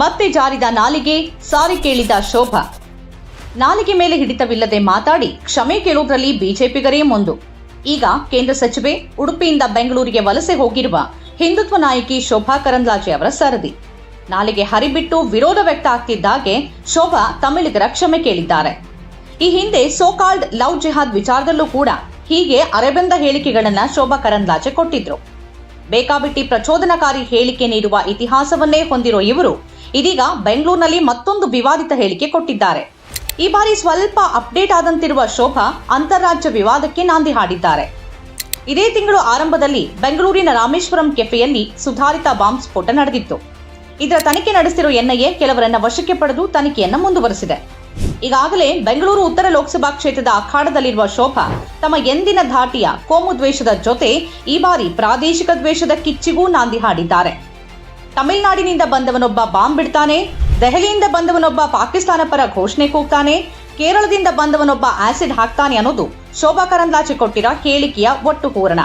ಮತ್ತೆ ಜಾರಿದ ನಾಲಿಗೆ ಸಾರಿ ಕೇಳಿದ ಶೋಭಾ. ನಾಲಿಗೆ ಮೇಲೆ ಹಿಡಿತವಿಲ್ಲದೆ ಮಾತಾಡಿ ಕ್ಷಮೆ ಕೇಳುವುದರಲ್ಲಿ ಬಿಜೆಪಿಗರೇ ಮುಂದು. ಈಗ ಕೇಂದ್ರ ಸಚಿವೆ ಉಡುಪಿಯಿಂದ ಬೆಂಗಳೂರಿಗೆ ವಲಸೆ ಹೋಗಿರುವ ಹಿಂದುತ್ವ ನಾಯಕಿ ಶೋಭಾ ಕರಂದ್ಲಾಜೆ ಅವರ ಸರದಿ. ನಾಲಿಗೆ ಹರಿಬಿಟ್ಟು ವಿರೋಧ ವ್ಯಕ್ತ ಆಗ್ತಿದ್ದಾಗೆ ಶೋಭಾ ತಮಿಳಿಗರ ಕ್ಷಮೆ ಕೇಳಿದ್ದಾರೆ. ಈ ಹಿಂದೆ ಸೋಕಾಲ್ಡ್ ಲವ್ ಜಿಹಾದ್ ವಿಚಾರದಲ್ಲೂ ಕೂಡ ಹೀಗೆ ಅರೆಬೆಂದ ಹೇಳಿಕೆಗಳನ್ನ ಶೋಭಾ ಕರಂದ್ಲಾಜೆ ಕೊಟ್ಟಿದ್ರು. ಬೇಕಾಬಿಟ್ಟಿ ಪ್ರಚೋದನಕಾರಿ ಹೇಳಿಕೆ ನೀಡುವ ಇತಿಹಾಸವನ್ನೇ ಹೊಂದಿರೋ ಇವರು ಇದೀಗ ಬೆಂಗಳೂರಿನಲ್ಲಿ ಮತ್ತೊಂದು ವಿವಾದಿತ ಹೇಳಿಕೆ ಕೊಟ್ಟಿದ್ದಾರೆ. ಈ ಬಾರಿ ಸ್ವಲ್ಪ ಅಪ್ಡೇಟ್ ಆದಂತಿರುವ ಶೋಭಾ ಅಂತಾರಾಜ್ಯ ವಿವಾದಕ್ಕೆ ನಾಂದಿ ಹಾಡಿದ್ದಾರೆ. ಇದೇ ತಿಂಗಳು ಆರಂಭದಲ್ಲಿ ಬೆಂಗಳೂರಿನ ರಾಮೇಶ್ವರಂ ಕೆಫೆಯಲ್ಲಿ ಸುಧಾರಿತ ಬಾಂಬ್ ಸ್ಫೋಟ ನಡೆದಿತ್ತು. ಇದರ ತನಿಖೆ ನಡೆಸಿರುವ ಎನ್ಐಎ ಕೆಲವರನ್ನ ವಶಕ್ಕೆ ಪಡೆದು ತನಿಖೆಯನ್ನು ಮುಂದುವರೆಸಿದೆ. ಈಗಾಗಲೇ ಬೆಂಗಳೂರು ಉತ್ತರ ಲೋಕಸಭಾ ಕ್ಷೇತ್ರದ ಅಖಾಡದಲ್ಲಿರುವ ಶೋಭಾ ತಮ್ಮ ಎಂದಿನ ಧಾಟಿಯ ಕೋಮು ದ್ವೇಷದ ಜೊತೆ ಈ ಬಾರಿ ಪ್ರಾದೇಶಿಕ ದ್ವೇಷದ ಕಿಚ್ಚಿಗೂ ನಾಂದಿ ಹಾಡಿದ್ದಾರೆ. ತಮಿಳುನಾಡಿನಿಂದ ಬಂದವನೊಬ್ಬ ಬಾಂಬ್ ಬಿಡ್ತಾನೆ, ದೆಹಲಿಯಿಂದ ಬಂದವನೊಬ್ಬ ಪಾಕಿಸ್ತಾನ ಪರ ಘೋಷಣೆ ಕೂಗ್ತಾನೆ, ಕೇರಳದಿಂದ ಬಂದವನೊಬ್ಬ ಆಸಿಡ್ ಹಾಕ್ತಾನೆ ಅನ್ನೋದು ಶೋಭಾ ಕರಂದ್ಲಾಜೆ ಕೊಟ್ಟಿರೋ ಕೇಳಿಕೆಯ ಒಟ್ಟು ಪೂರಣ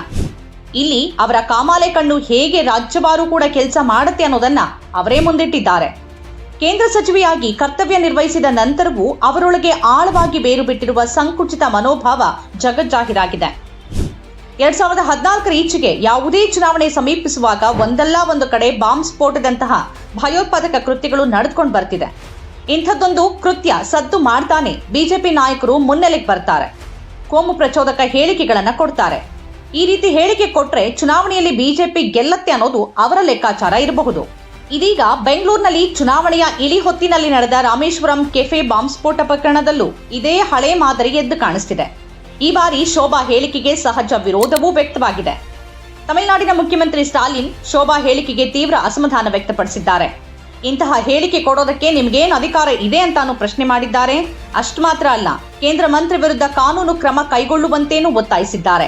ಇಲ್ಲಿ ಅವರ ಕಾಮಾಲೆ ಕಣ್ಣು ಹೇಗೆ ರಾಜ್ಯವಾರು ಕೂಡ ಕೆಲಸ ಮಾಡುತ್ತೆ ಅನ್ನೋದನ್ನ ಅವರೇ ಮುಂದಿಟ್ಟಿದ್ದಾರೆ. ಕೇಂದ್ರ ಸಚಿವೆಯಾಗಿ ಕರ್ತವ್ಯ ನಿರ್ವಹಿಸಿದ ನಂತರವೂ ಅವರೊಳಗೆ ಆಳವಾಗಿ ಬೇರು ಬಿಟ್ಟಿರುವ ಸಂಕುಚಿತ ಮನೋಭಾವ ಜಗಜ್ಜಾಹೀರಾಗಿದೆ. ಎರಡ್ ಸಾವಿರದ ಹದಿನಾಲ್ಕರ ಈಚೆಗೆ ಯಾವುದೇ ಚುನಾವಣೆ ಸಮೀಪಿಸುವಾಗ ಒಂದಲ್ಲ ಒಂದು ಕಡೆ ಬಾಂಬ್ ಸ್ಫೋಟದಂತಹ ಭಯೋತ್ಪಾದಕ ಕೃತ್ಯಗಳು ನಡೆದುಕೊಂಡು ಬರ್ತಿದೆ. ಇಂಥದ್ದೊಂದು ಕೃತ್ಯ ಸದ್ದು ಮಾಡ್ತಾನೆ ಬಿಜೆಪಿ ನಾಯಕರು ಮುನ್ನೆಲೆಗೆ ಬರ್ತಾರೆ. ಕೋಮು ಪ್ರಚೋದಕ ಹೇಳಿಕೆಗಳನ್ನು ಕೊಡ್ತಾರೆ. ಈ ರೀತಿ ಹೇಳಿಕೆ ಕೊಟ್ರೆ ಚುನಾವಣೆಯಲ್ಲಿ ಬಿಜೆಪಿ ಗೆಲ್ಲತ್ತೆ ಅನ್ನೋದು ಅವರ ಲೆಕ್ಕಾಚಾರ ಇರಬಹುದು. ಇದೀಗ ಬೆಂಗಳೂರಿನಲ್ಲಿ ಚುನಾವಣೆಯ ಇಳಿ ಹೊತ್ತಿನಲ್ಲಿ ನಡೆದ ರಾಮೇಶ್ವರಂ ಕೆಫೆ ಬಾಂಬ್ ಸ್ಫೋಟ ಪ್ರಕರಣದಲ್ಲೂ ಇದೇ ಹಳೆ ಮಾದರಿ ಎದ್ದು ಕಾಣಿಸ್ತಿದೆ. ಈ ಬಾರಿ ಶೋಭಾ ಹೇಳಿಕೆಗೆ ಸಹಜ ವಿರೋಧವೂ ವ್ಯಕ್ತವಾಗಿದೆ. ತಮಿಳುನಾಡಿನ ಮುಖ್ಯಮಂತ್ರಿ ಸ್ಟಾಲಿನ್ ಶೋಭಾ ಹೇಳಿಕೆಗೆ ತೀವ್ರ ಅಸಮಾಧಾನ ವ್ಯಕ್ತಪಡಿಸಿದ್ದಾರೆ. ಇಂತಹ ಹೇಳಿಕೆ ಕೊಡೋದಕ್ಕೆ ನಿಮ್ಗೇನು ಅಧಿಕಾರ ಇದೆ ಅಂತಾನು ಪ್ರಶ್ನೆ ಮಾಡಿದ್ದಾರೆ. ಅಷ್ಟು ಮಾತ್ರ ಅಲ್ಲ, ಕೇಂದ್ರ ಮಂತ್ರಿ ವಿರುದ್ಧ ಕಾನೂನು ಕ್ರಮ ಕೈಗೊಳ್ಳುವಂತೇನೂ ಒತ್ತಾಯಿಸಿದ್ದಾರೆ.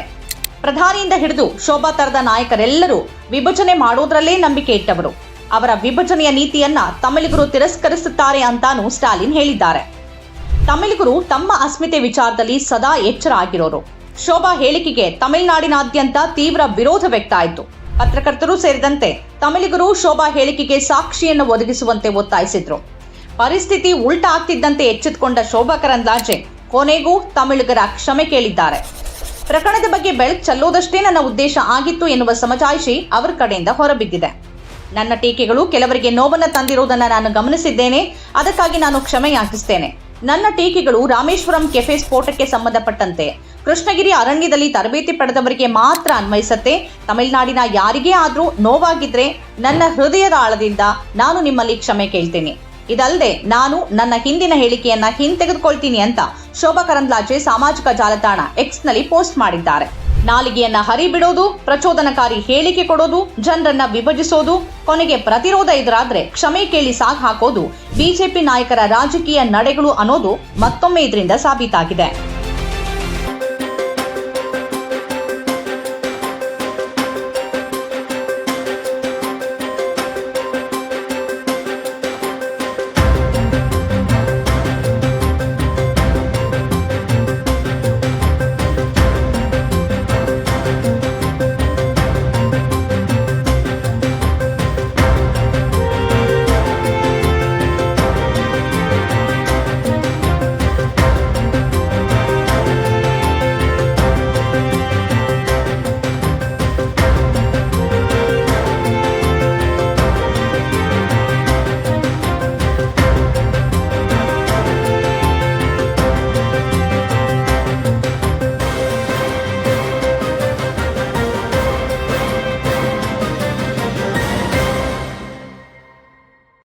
ಪ್ರಧಾನಿಯಿಂದ ಹಿಡಿದು ಶೋಭಾ ತರದ ನಾಯಕರೆಲ್ಲರೂ ವಿಭಜನೆ ಮಾಡೋದ್ರಲ್ಲೇ ನಂಬಿಕೆ ಇಟ್ಟವರು. ಅವರ ವಿಭಜನೆಯ ನೀತಿಯನ್ನ ತಮಿಳಿಗರು ತಿರಸ್ಕರಿಸುತ್ತಾರೆ ಅಂತಾನು ಸ್ಟಾಲಿನ್ ಹೇಳಿದ್ದಾರೆ. ತಮಿಳಿಗರು ತಮ್ಮ ಅಸ್ಮಿತೆ ವಿಚಾರದಲ್ಲಿ ಸದಾ ಎಚ್ಚರ ಆಗಿರೋರು ಶೋಭಾ ಹೇಳಿಕೆಗೆ ತಮಿಳುನಾಡಿನಾದ್ಯಂತ ತೀವ್ರ ವಿರೋಧ ವ್ಯಕ್ತ ಆಯಿತು ಪತ್ರಕರ್ತರು ಸೇರಿದಂತೆ ತಮಿಳಿಗರು ಶೋಭಾ ಹೇಳಿಕೆಗೆ ಸಾಕ್ಷಿಯನ್ನು ಒದಗಿಸುವಂತೆ ಒತ್ತಾಯಿಸಿದ್ರು. ಪರಿಸ್ಥಿತಿ ಉಲ್ಟಾ ಆಗ್ತಿದ್ದಂತೆ ಎಚ್ಚೆತ್ತುಕೊಂಡ ಶೋಭಾ ಕರಂದ್ಲಾಜೆ ಕೊನೆಗೂ ತಮಿಳಿಗರ ಕ್ಷಮೆ ಕೇಳಿದ್ದಾರೆ. ಪ್ರಕರಣದ ಬಗ್ಗೆ ಬೆಳಕು ಚೆಲ್ಲೋದಷ್ಟೇ ನನ್ನ ಉದ್ದೇಶ ಆಗಿತ್ತು ಎನ್ನುವ ಸಮಜಾಯಿಷಿ ಅವರ ಕಡೆಯಿಂದ ಹೊರಬಿದ್ದಿದೆ. ನನ್ನ ಟೀಕೆಗಳು ಕೆಲವರಿಗೆ ನೋವನ್ನು ತಂದಿರುವುದನ್ನು ನಾನು ಗಮನಿಸಿದ್ದೇನೆ. ಅದಕ್ಕಾಗಿ ನಾನು ಕ್ಷಮೆ ಯಾಚಿಸ್ತೇನೆ ನನ್ನ ಟೀಕೆಗಳು ರಾಮೇಶ್ವರಂ ಕೆಫೆ ಸ್ಫೋಟಕ್ಕೆ ಸಂಬಂಧಪಟ್ಟಂತೆ. ಕೃಷ್ಣಗಿರಿ ಅರಣ್ಯದಲ್ಲಿ ತರಬೇತಿ ಪಡೆದವರಿಗೆ ಮಾತ್ರ ಅನ್ವಯಿಸತ್ತೆ. ತಮಿಳುನಾಡಿನ ಯಾರಿಗೇ ಆದರೂ ನೋವಾಗಿದ್ರೆ ನನ್ನ ಹೃದಯದ ಆಳದಿಂದ ನಾನು ನಿಮ್ಮಲ್ಲಿ ಕ್ಷಮೆ ಕೇಳ್ತೀನಿ. ಇದಲ್ಲದೆ ನಾನು ನನ್ನ ಹಿಂದಿನ ಹೇಳಿಕೆಯನ್ನ ಹಿಂತೆಗೆದುಕೊಳ್ತೀನಿ ಅಂತ ಶೋಭಾ ಕರಂದ್ಲಾಜೆ ಸಾಮಾಜಿಕ ಜಾಲತಾಣ ಎಕ್ಸ್ನಲ್ಲಿ ಪೋಸ್ಟ್ ಮಾಡಿದ್ದಾರೆ. ನಾಲಿಗೆಯನ್ನ ಹರಿಬಿಡೋದು, ಪ್ರಚೋದನಕಾರಿ ಹೇಳಿಕೆ ಕೊಡೋದು, ಜನರನ್ನ ವಿಭಜಿಸೋದು, ಕೊನೆಗೆ ಪ್ರತಿರೋಧ ಎದುರಾದ್ರೆ ಕ್ಷಮೆ ಕೇಳಿ ಸಾಗ್ ಹಾಕೋದು, ಬಿಜೆಪಿ ನಾಯಕರ ರಾಜಕೀಯ ನಡೆಗಳು ಅನ್ನೋದು ಮತ್ತೊಮ್ಮೆ ಇದರಿಂದ ಸಾಬೀತಾಗಿದೆ.